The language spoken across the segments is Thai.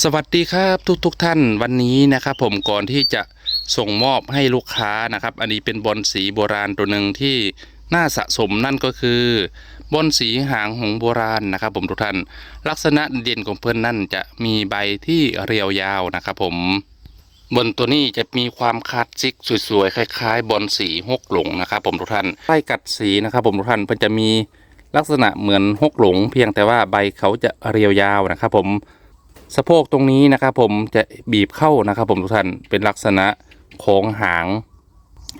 สวัสดีครับทุกทุกๆท่านวันนี้นะครับ ผมก่อนที่จะส่งมอบให้ลูกค้านะครับ อันนี้เป็นบอลสีโบราณตัวหนึ่งที่น่าสะสมนั่นก็คือบอลสีหางหงโบราณนะครับ ผมทุกท่าน ลักษณะเด่นของเพื่อนนั่นจะมีใบที่เรียวยาวนะครับ ผมบนตัวนี้จะมีความคลาสสิกสวยๆคล้าย ๆ บอลสีหกหลงนะครับ ผมทุกท่านใกล้กัดสีนะครับ ผมทุกท่านเพื่อนจะมีลักษณะเหมือนหกหลง เพียงแต่ว่าใบเขาจะเรียวยาวนะครับ ผม สะโพกตรงนี้นะครับผมจะบีบเข้านะครับผมทุกท่านเป็นลักษณะของหาง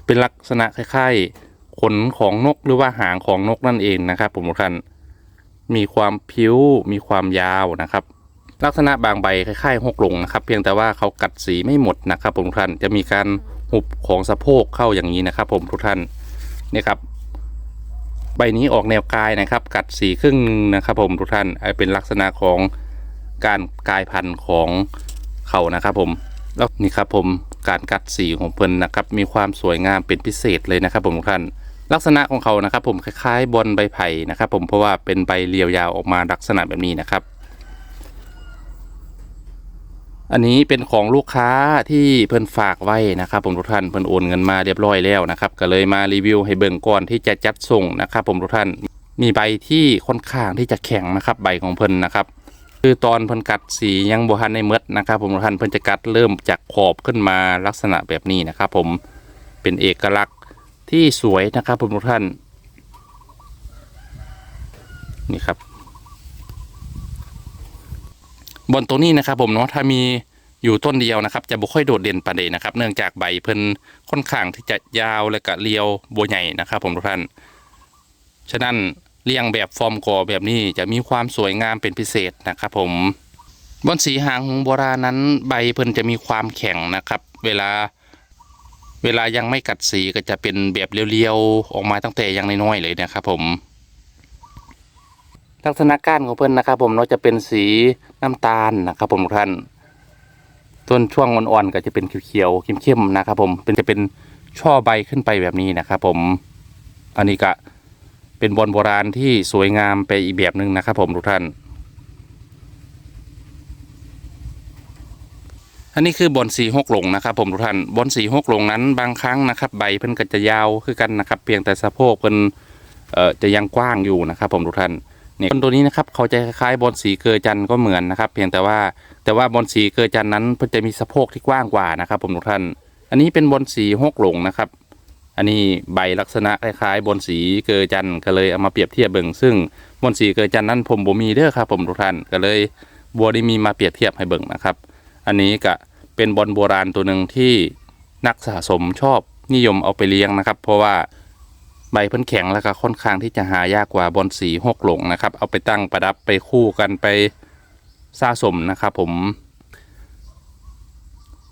เป็นลักษณะคล้ายๆขนของนกหรือว่าหางของนกนั่นเองนะครับผมทุกท่านมีความผิวมีความยาวนะครับ ลักษณะบางใบคล้ายๆหกหลงนะครับ เพียงแต่ว่าเขากัดสีไม่หมดนะครับผมทุกท่านจะมีการหุบของสะโพกเข้าอย่างนี้นะครับ ผมทุกท่านนี่ครับใบนี้ออกแนวกายนะครับ กัดสีครึ่งหนึ่งนะครับผมทุกท่านเป็นลักษณะของ การกลายพันธุ์ของเขานะครับผมแล้วนี่ครับผมการกัดสีของเพิ่นนะครับ มีความสวยงามเป็นพิเศษเลยนะครับ ผมทุกท่านลักษณะของเขานะครับผมคล้ายๆบอลใบไผ่นะครับ ผมเพราะว่าเป็นใบเรียวยาวออกมาลักษณะแบบนี้นะครับ อันนี้เป็นของลูกค้าที่เพิ่นฝากไว้นะครับ ผมทุกท่านเพิ่นโอนเงินมาเรียบร้อยแล้วนะครับ ก็เลยมารีวิวให้เบิ่งก่อนที่จะจัดส่งนะครับ ผมทุกท่านมีใบที่ค่อนข้างที่จะแข็งนะครับ ใบของเพิ่นนะครับ คือตอนพิ่นกัดสียังบ่ทันในเมดนะครับ ผมทุกท่านเพิ่นจะกัดเริ่มจากขอบขึ้นมาลักษณะแบบนี้นะครับ ผมเป็นเอกลักษณ์ที่สวยนะครับ ผมทุกท่านนี่ครับ บนตัวนี้นะครับ ผมเนาะถ้ามีอยู่ต้นเดียวนะครับ จะบ่ค่อยโดดเด่นปานใดนะครับ เนื่องจากใบเพิ่นค่อนข้างที่จะยาวและก็เรียวบัวใหญ่นะครับ ผมทุกท่าน ฉะนั้น เรียงแบบฟอร์มก่อแบบนี้จะมีความสวยงามเป็นพิเศษนะครับผมบอนสีหางหงโบราณนั้นใบเพิ่นจะมีความแข็งนะครับ เวลาเวลายังไม่กัดสีก็จะเป็นแบบเรียวๆออกมาตั้งแต่ยังน้อยๆเลยนะครับผม ลักษณะก้านของเพิ่นนะครับ ผมเนาะจะเป็นสีน้ำตาลนะครับ ผมท่าน ต้นช่วงอ่อนๆก็จะเป็นเขียวๆเข้มๆนะครับ ผมเป็นจะเป็นช่อใบขึ้นไปแบบนี้นะครับ ผม อันนี้ก็ เป็นบอลโบราณที่สวยงามไปอีกแบบหนึ่งนะครับผมทุกท่าน อันนี้คือบอลสีหกหลงนะครับผมทุกท่านบอลสีหกหลงนั้นบางครั้งนะครับ ใบเพิ่นก็จะยาวคือกันนะครับ เพียงแต่สะโพกเพิ่นเอ่อจะยังกว้างอยู่นะครับผมทุกท่านนี่ต้นตัวนี้นะครับเขาจะคล้ายบอลสีเกอจันก็เหมือนนะครับ เพียงแต่ว่าแต่ว่าบอลสีเกอจันนั้นเพิ่นจะมีสะโพกที่กว้างกว่านะครับผมทุกท่าน อันนี้เป็นบอลสีหกหลงนะครับ อันนี้ใบลักษณะคล้ายๆ บนสีเกอจันทร์ก็เลยเอามาเปรียบเทียบเบิ่งซึ่งบนสีเกอจันทร์นั้นผมบ่มีเด้อครับผมทุกท่านก็เลยบัวได้มีมาเปรียบเทียบให้เบิ่งนะครับ อันนี้ก็เป็นบอลโบราณตัวหนึ่งที่นักสะสมชอบนิยมเอาไปเลี้ยงนะครับ เพราะว่าใบเพิ่นแข็งแล้วก็ค่อนข้างที่จะหายากกว่าบอลสีหกหลงนะครับ เอาไปตั้งประดับไปคู่กันไปสะสมนะครับผม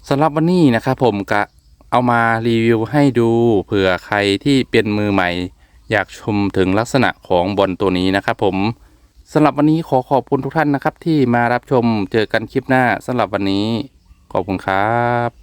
สำหรับวันนี้นะครับผมก็ เอามารีวิวให้ดูเผื่อใครที่เป็นมือใหม่ อยากชมถึงลักษณะของบอลตัวนี้นะครับผมสำหรับวันนี้ขอขอบคุณทุกท่านนะครับ ที่มารับชมเจอกันคลิปหน้าสำหรับวันนี้ ขอบคุณครับ